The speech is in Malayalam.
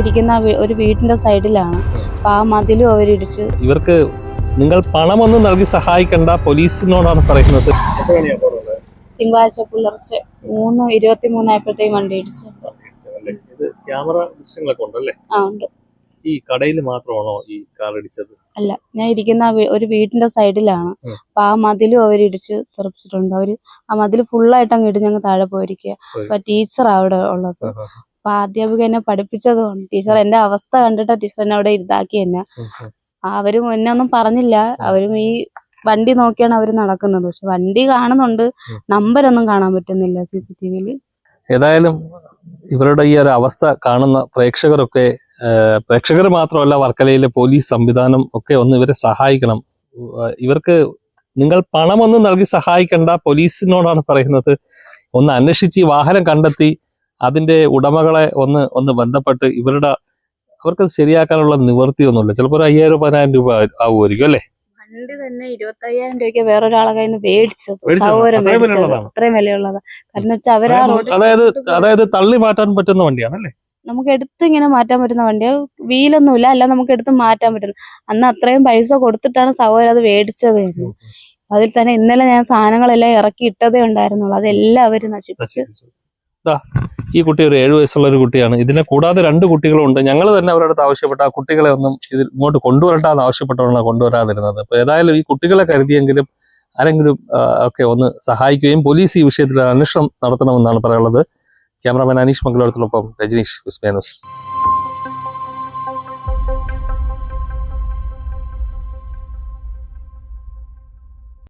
ഇരിക്കുന്ന ഒരു വീടിന്റെ സൈഡിലാണ്. അപ്പൊ ആ മതിലും അവരിടിച്ച്. ഇവർക്ക് നിങ്ങൾ പണമൊന്നും നൽകി സഹായിക്കേണ്ട പോലീസിനോടാണ് പറയുന്നത്. തിങ്കളാഴ്ച പുലർച്ചെ മൂന്ന് ഇരുപത്തി മൂന്നായപ്പോഴത്തേക്കും വണ്ടി ഇടിച്ചു. ഇത് ക്യാമറ ദൃശ്യങ്ങളൊക്കെ ഉണ്ടല്ലേ? ആ ഉണ്ട്. ഈ കടയിൽ മാത്രമാണോ ഈ കാർ ഇടിച്ചത്? അല്ല ഞാൻ ഇരിക്കുന്ന ഒരു വീടിന്റെ സൈഡിലാണ്. അപ്പൊ ആ മതിലും അവരിടിച്ച് തെറിപ്പിച്ചിട്ടുണ്ട്. അവർ ആ മതിൽ ഫുള്ളായിട്ട് അങ്ങ് ഇടിഞ്ഞ് അങ്ങ് താഴെ പോയിരിക്കുക പോയി. അപ്പൊ ടീച്ചറാ അവിടെ ഉള്ളത്. അപ്പൊ അധ്യാപിക എന്നെ പഠിപ്പിച്ചതുകൊണ്ട് ടീച്ചർ എന്റെ അവസ്ഥ കണ്ടിട്ട് ടീച്ചർ എന്നെ അവിടെ ഇതാക്കി എന്നെ. അവരും എന്നെ ഒന്നും പറഞ്ഞില്ല. അവരും ഈ വണ്ടി നോക്കിയാണ് അവർ നടക്കുന്നത്. പക്ഷെ വണ്ടി കാണുന്നുണ്ട്. നമ്പർ ഒന്നും കാണാൻ പറ്റുന്നില്ല സി സി ടി വിയിൽ. ഏതായാലും ഇവരുടെ ഈ ഒരു അവസ്ഥ കാണുന്ന പ്രേക്ഷകരൊക്കെ പ്രേക്ഷകർ മാത്രമല്ല വർക്കലയിലെ പോലീസ് സംവിധാനം ഒക്കെ ഒന്ന് ഇവരെ സഹായിക്കണം. ഇവർക്ക് നിങ്ങൾ പണമൊന്നും നൽകി സഹായിക്കേണ്ട. പോലീസിനോടാണ് പറയുന്നത്. ഒന്ന് അന്വേഷിച്ച് ഈ വാഹനം കണ്ടെത്തി. അതിന്റെ ഉടമകളെ ഒന്ന് ഒന്ന് ബന്ധപ്പെട്ട് ഇവരുടെ അവർക്ക് ശരിയാക്കാനുള്ള നിവൃത്തിയൊന്നുമില്ല ചിലപ്പോൾ ഒരു അയ്യായിരം പതിനായിരം രൂപ ആവുമായിരിക്കും അല്ലേ? വണ്ടി തന്നെ ഇരുപത്തി അയ്യായിരം രൂപയ്ക്ക് വേറൊരാളെ കയ്യിൽ നിന്ന് മേടിച്ചത് മേടിച്ചതാ? സൗകര്യം അത്രയും മേടിച്ചത് അത്രയും വിലയുള്ളതാ. കാരണം വെച്ചാൽ അവരാ അതായത് അതായത് തള്ളി മാറ്റാൻ പറ്റുന്ന വണ്ടിയാണ് അല്ലേ? നമുക്ക് എടുത്ത് ഇങ്ങനെ മാറ്റാൻ പറ്റുന്ന വണ്ടി. വീലൊന്നുമില്ല അല്ല നമുക്ക് എടുത്ത് മാറ്റാൻ പറ്റുന്ന അന്ന് അത്രയും പൈസ കൊടുത്തിട്ടാണ് സഹോദരൻ അത് മേടിച്ചത്. അതിൽ തന്നെ ഇന്നലെ ഞാൻ സാധനങ്ങളെല്ലാം ഇറക്കി ഇട്ടതേ ഉണ്ടായിരുന്നുള്ളൂ. അതെല്ലാം അവർ നശിപ്പിച്ച്. ദാ, ഈ കുട്ടി ഒരു ഏഴു വയസ്സുള്ള ഒരു കുട്ടിയാണ്. ഇതിനെ കൂടാതെ രണ്ട് കുട്ടികളുണ്ട്. ഞങ്ങൾ തന്നെ അവരുടെ ആവശ്യപ്പെട്ട ആ കുട്ടികളെ ഒന്നും ഇതിൽ ഇങ്ങോട്ട് കൊണ്ടുവരട്ടാന്ന് ആവശ്യപ്പെട്ടുകൊണ്ടാണ് കൊണ്ടുവരാതിരുന്നത്. അപ്പൊ ഏതായാലും ഈ കുട്ടികളെ കരുതിയെങ്കിലും ആരെങ്കിലും ഒക്കെ ഒന്ന് സഹായിക്കുകയും പോലീസ് ഈ വിഷയത്തിൽ അന്വേഷണം നടത്തണമെന്നാണ് പറയാനുള്ളത്. ക്യാമറാമാൻ അനീഷ് മംഗലോടത്തിനൊപ്പം രജനീഷ് വിസ്മയാനോസ്